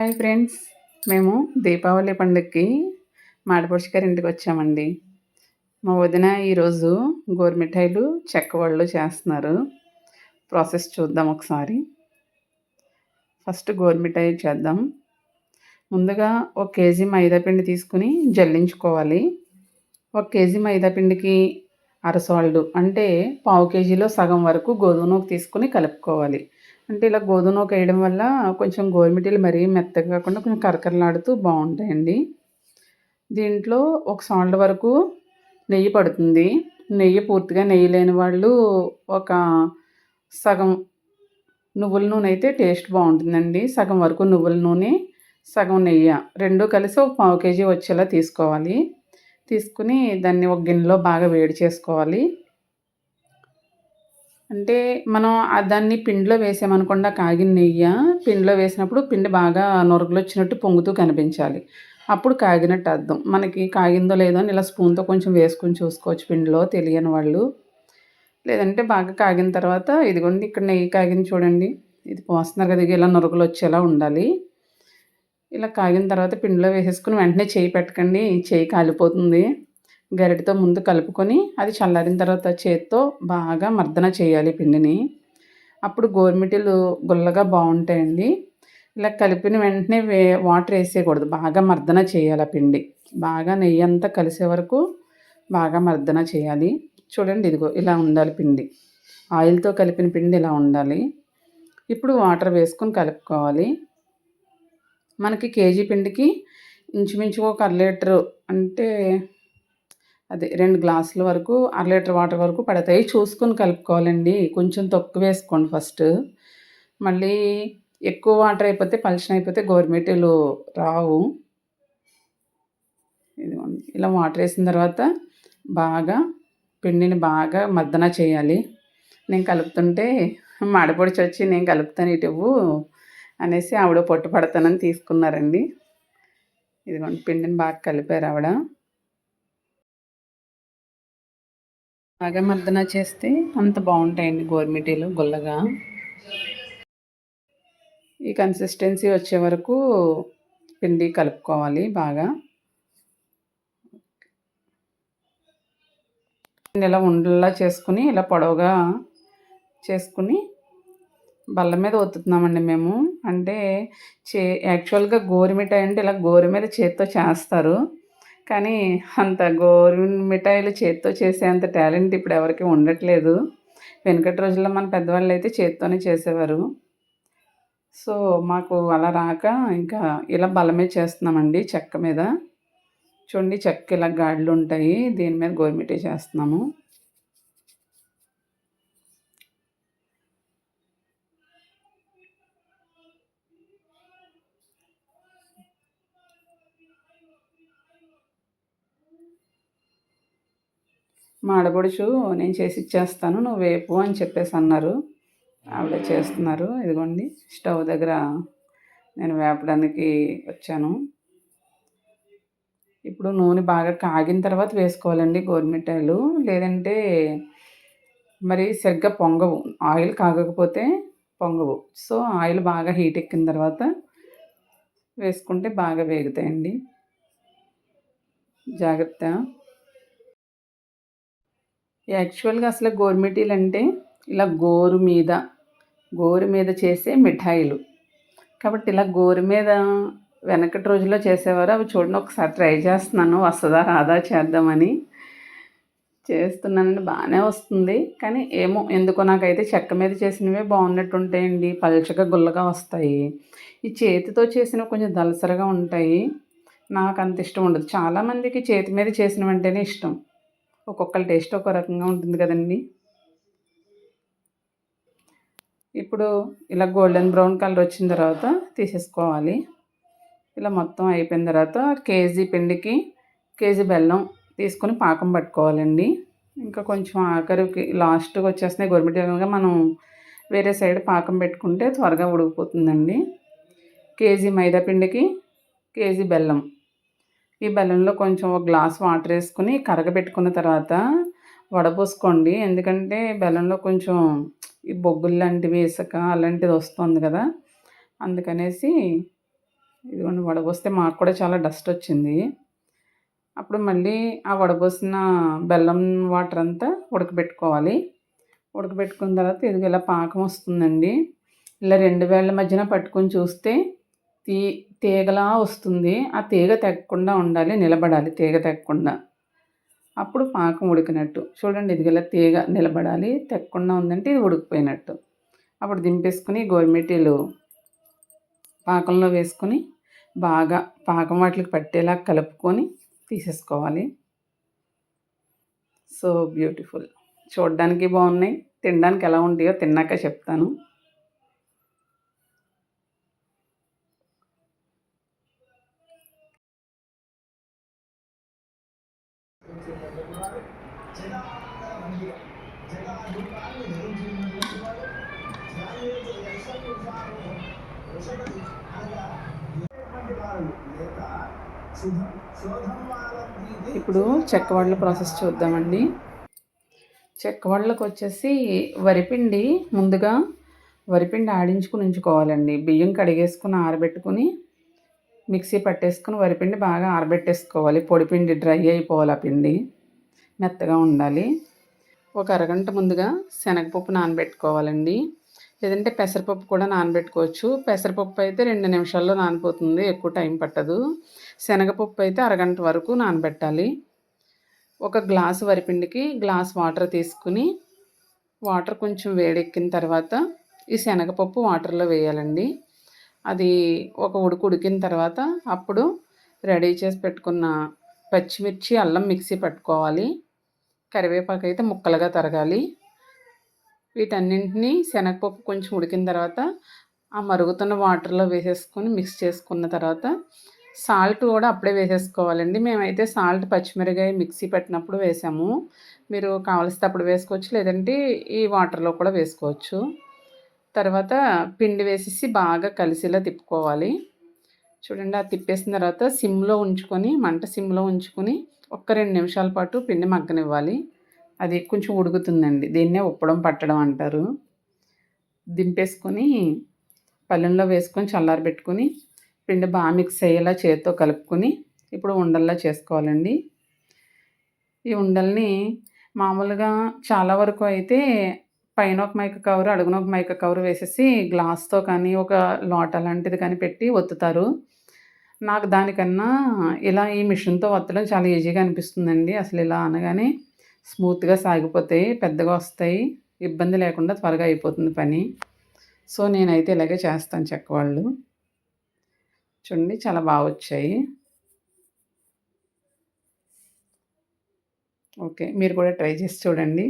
Hi friends మేము దీపావళి పండుగకి మాడపడుచు గారి ఇంటికి వచ్చామండి. మా వదిన ఈరోజు గోరుమిఠాయిలు చెక్క వాళ్ళు చేస్తున్నారు. ప్రాసెస్ చూద్దాం ఒకసారి. ఫస్ట్ గోరుమిఠాయి చేద్దాం. ముందుగా ఒక కేజీ మైదాపిండి తీసుకుని జల్లించుకోవాలి. ఒక కేజీ మైదాపిండికి అరసాల్డు అంటే పావు కేజీలో సగం వరకు గోధుమ నూక తీసుకుని కలుపుకోవాలి. అంటే ఇలా గోధుమ నూక వేయడం వల్ల కొంచెం గోరుమిటీలు మరీ మెత్తగా కాకుండా కొంచెం కరకరలాడుతూ బాగుంటాయండి. దీంట్లో ఒక సాల్ట్ వరకు నెయ్యి పడుతుంది. నెయ్యి పూర్తిగా నెయ్యి లేని వాళ్ళు ఒక సగం నువ్వుల నూనె అయితే టేస్ట్ బాగుంటుందండి. సగం వరకు నువ్వుల నూనె సగం నెయ్యి రెండు కలిసి ఒక పావు కేజీ వచ్చేలా తీసుకోవాలి. తీసుకుని దాన్ని ఒక గిన్నెలో బాగా వేడి చేసుకోవాలి. అంటే మనం దాన్ని పిండిలో వేసామనుకుండా కాగిన నెయ్యి పిండిలో వేసినప్పుడు పిండి బాగా నొరగలు వచ్చినట్టు పొంగుతూ కనిపించాలి. అప్పుడు కాగినట్టు అర్థం. మనకి కాగిందో లేదో అని ఇలా స్పూన్తో కొంచెం వేసుకొని చూసుకోవచ్చు పిండిలో తెలియని వాళ్ళు. లేదంటే బాగా కాగిన తర్వాత ఇదిగోండి ఇక్కడ నెయ్యి కాగింది చూడండి. ఇది పోస్తున్నారు కదా ఇలా నొరుగులు వచ్చేలా ఉండాలి. ఇలా కాగిన తర్వాత పిండిలో వేసేసుకుని వెంటనే చేయి పెట్టకండి. చేయి కాలిపోతుంది. గరిటతో ముందు కలుపుకొని అది చల్లారిన తర్వాత చేత్తో బాగా మర్దన చేయాలి పిండిని. అప్పుడు గోరుమిటీలు గుల్లగా బాగుంటాయండి. ఇలా కలిపిన వెంటనే వే వాటర్ వేసేయకూడదు. బాగా మర్దన చేయాలి ఆ పిండి. బాగా నెయ్యి అంతా కలిసే వరకు బాగా మర్దన చేయాలి. చూడండి ఇదిగో ఇలా ఉండాలి పిండి. ఆయిల్తో కలిపిన పిండి ఇలా ఉండాలి. ఇప్పుడు వాటర్ వేసుకొని కలుపుకోవాలి. మనకి కేజీ పిండికి ఇంచుమించు ఒక అర లీటరు అంటే అదే రెండు గ్లాసుల వరకు అర లీటర్ వాటర్ వరకు పడతాయి. చూసుకొని కలుపుకోవాలండి. కొంచెం తక్కువ వేసుకోండి ఫస్ట్. మళ్ళీ ఎక్కువ వాటర్ అయిపోతే పలుచన అయిపోతే గోరుమెటీలు రావు. ఇదిగోండి. ఇలా వాటర్ వేసిన తర్వాత బాగా పిండిని బాగా మద్దన చేయాలి. నేను కలుపుతుంటే మాడపొడిచి వచ్చి నేను కలుపుతాను ఇటువు అనేసి ఆవిడ పొట్టు పడతానని తీసుకున్నారండి. ఇదిగోండి పిండిని బాగా కలిపారు ఆవిడ. బాగా మర్దన చేస్తే అంత బాగుంటాయండి గోర్మిటీలు గుల్లగా. ఈ కన్సిస్టెన్సీ వచ్చే వరకు పిండి కలుపుకోవాలి బాగా. ఇలా ఉండలా చేసుకుని ఇలా పొడవుగా చేసుకుని బల్ల మీద ఒత్తుతున్నామండి మేము. అంటే చే యాక్చువల్గా గోరుమిఠాయి అంటే ఇలా గోరు మీద చేత్తో చేస్తారు. కానీ అంత గోరు మిఠాయిలు చేత్తో చేసేంత టాలెంట్ ఇప్పుడు ఎవరికి ఉండట్లేదు. వెనకటి రోజుల్లో మన పెద్దవాళ్ళు అయితే చేత్తోనే చేసేవారు. సో మాకు అలా రాక ఇంకా ఇలా బలమే చేస్తున్నామండి చెక్క మీద. చూడండి చెక్క ఇలా గాడులు ఉంటాయి. దీని మీద గోరుమిఠాయి చేస్తున్నాము. మా నేను చేసి ఇచ్చేస్తాను నువ్వు వేపు అని చెప్పేసి అన్నారు. ఆవిడ చేస్తున్నారు. ఇదిగోండి స్టవ్ దగ్గర నేను వేపడానికి వచ్చాను. ఇప్పుడు నూనె బాగా కాగిన తర్వాత వేసుకోవాలండి గోరుమిఠాయిలు లేదంటే మరి సరిగ్గా పొంగవు. ఆయిల్ కాగకపోతే పొంగవు. సో ఆయిల్ బాగా హీట్ ఎక్కిన తర్వాత వేసుకుంటే బాగా వేగుతాయండి. జాగ్రత్త. యాక్చువల్గా అసలు గోరుమిటీలు అంటే ఇలా గోరు మీద గోరు మీద చేసే మిఠాయిలు. కాబట్టి ఇలా గోరు మీద వెనకటి రోజుల్లో చేసేవారు. అవి చూడండి ఒకసారి ట్రై చేస్తున్నాను. వస్తుందా రాదా చేద్దామని చేస్తున్నానండి బాగానే వస్తుంది. కానీ ఏమో ఎందుకో నాకైతే చెక్క మీద చేసినవే బాగున్నట్టు ఉంటాయండి పల్చగా గుల్లగా వస్తాయి. ఈ చేతితో చేసినవి కొంచెం దలసరగా ఉంటాయి. నాకు అంత ఇష్టం ఉండదు. చాలామందికి చేతి మీద చేసినవంటేనే ఇష్టం. ఒక్కొక్కరి టేస్ట్ ఒక రకంగా ఉంటుంది కదండి. ఇప్పుడు ఇలా గోల్డెన్ బ్రౌన్ కలర్ వచ్చిన తర్వాత తీసేసుకోవాలి. ఇలా మొత్తం అయిపోయిన తర్వాత కేజీ పిండికి కేజీ బెల్లం తీసుకొని పాకం పట్టుకోవాలండి. ఇంకా కొంచెం ఆఖరికి లాస్ట్కి వచ్చేస్తున్నాయి గొరిమిటగా మనం వేరే సైడ్ పాకం పెట్టుకుంటే త్వరగా ఉడికిపోతుందండి. కేజీ మైదా పిండికి కేజీ బెల్లం ఈ బెల్లంలో కొంచెం ఒక గ్లాస్ వాటర్ వేసుకుని కరగబెట్టుకున్న తర్వాత వడపోసుకోండి. ఎందుకంటే బెల్లంలో కొంచెం ఈ బొగ్గులు లాంటివి ఇసుక అలాంటిది వస్తుంది కదా. అందుకనేసి ఇదిగోండి వడబోస్తే మాకు కూడా చాలా డస్ట్ వచ్చింది. అప్పుడు మళ్ళీ ఆ వడబోసిన బెల్లం వాటర్ అంతా ఉడకబెట్టుకోవాలి. ఉడకబెట్టుకున్న తర్వాత ఇది ఇలా పాకం వస్తుందండి. ఇలా రెండు వేళ్ళ మధ్యన పట్టుకొని చూస్తే తీ తీగలా వస్తుంది. ఆ తీగ తెగకుండా ఉండాలి నిలబడాలి. తీగ తెగకుండా. అప్పుడు పాకం ఉడికినట్టు. చూడండి ఇది గల తీగ నిలబడాలి తెగకుండా ఉందంటే ఇది ఉడికిపోయినట్టు. అప్పుడు దింపేసుకుని గోరుమిటీలు పాకంలో వేసుకొని బాగా పాకం వాటికి పట్టేలా కలుపుకొని తీసేసుకోవాలి. So beautiful. చూడడానికి బాగున్నాయి. తినడానికి ఎలా ఉంటాయో తిన్నాక చెప్తాను. ఇప్పుడు చెక్కవాళ్ళ ప్రాసెస్ చూద్దామండి. చెక్కవాళ్ళకి వచ్చేసి వరిపిండి ముందుగా వరిపిండి ఆడించుకుని ఉంచుకోవాలండి. బియ్యం కడిగేసుకుని ఆరబెట్టుకుని మిక్సీ పట్టేసుకుని వరిపిండి బాగా ఆరబెట్టేసుకోవాలి. పొడిపిండి డ్రై అయిపోవాలి ఆ పిండి. మెత్తగా ఉండాలి. ఒక అరగంట ముందుగా శనగపప్పు నానబెట్టుకోవాలండి. లేదంటే పెసరపప్పు కూడా నానబెట్టుకోవచ్చు. పెసరపప్పు అయితే రెండు నిమిషాల్లో నానిపోతుంది. ఎక్కువ టైం పట్టదు. శనగపప్పు అయితే అరగంట వరకు నానబెట్టాలి. ఒక గ్లాసు వరిపిండికి గ్లాస్ వాటర్ తీసుకుని వాటర్ కొంచెం వేడెక్కిన తర్వాత ఈ శనగపప్పు వాటర్లో వేయాలండి. అది ఒక ఉడుకు ఉడికిన తర్వాత అప్పుడు రెడీ చేసి పెట్టుకున్న పచ్చిమిర్చి అల్లం మిక్సీ పట్టుకోవాలి. కరివేపాకు అయితే ముక్కలుగా తరగాలి. వీటన్నింటినీ శనగపప్పు కొంచెం ఉడికిన తర్వాత ఆ మరుగుతున్న వాటర్లో వేసేసుకొని మిక్స్ చేసుకున్న తర్వాత సాల్ట్ కూడా అప్పుడే వేసేసుకోవాలండి. మేమైతే సాల్ట్ పచ్చిమిరకాయ మిక్సీ పెట్టినప్పుడు వేసాము. మీరు కావలసినప్పుడు వేసుకోవచ్చు లేదంటే ఈ వాటర్లో కూడా వేసుకోవచ్చు. తర్వాత పిండి వేసేసి బాగా కలిసేలా తిప్పుకోవాలి. చూడండి ఆ తిప్పేసిన తర్వాత సిమ్లో ఉంచుకొని మంట సిమ్లో ఉంచుకొని ఒక్క రెండు నిమిషాల పాటు పిండి మగ్గనివ్వాలి. అది కొంచెం ఉడుకుతుందండి. దీన్నే ఉప్పడం పట్టడం అంటారు. దింపేసుకొని పళ్ళెంలో వేసుకొని చల్లారబెట్టుకొని పిండి బాగా మిక్స్ అయ్యేలా చేతితో కలుపుకొని ఇప్పుడు ఉండల్లా చేసుకోవాలండి. ఈ ఉండల్ని మామూలుగా చాలా వరకు అయితే పైన ఒక మైక కవర్ అడుగున ఒక మైక కవర్ వేసేసి గ్లాస్తో కానీ ఒక లోట లాంటిది కానీ పెట్టి ఒత్తుతారు. నాకు దానికన్నా ఇలా ఈ మిషన్తో ఒత్తడం చాలా ఈజీగా అనిపిస్తుందండి. అసలు ఇలా అనగానే స్మూత్గా సాగిపోతాయి పెద్దగా వస్తాయి ఇబ్బంది లేకుండా త్వరగా అయిపోతుంది పని. సో నేనైతే ఇలాగే చేస్తాను చెక్కవాళ్ళు చూడండి చాలా బాగా వచ్చాయి. ఓకే మీరు కూడా ట్రై చేసి చూడండి.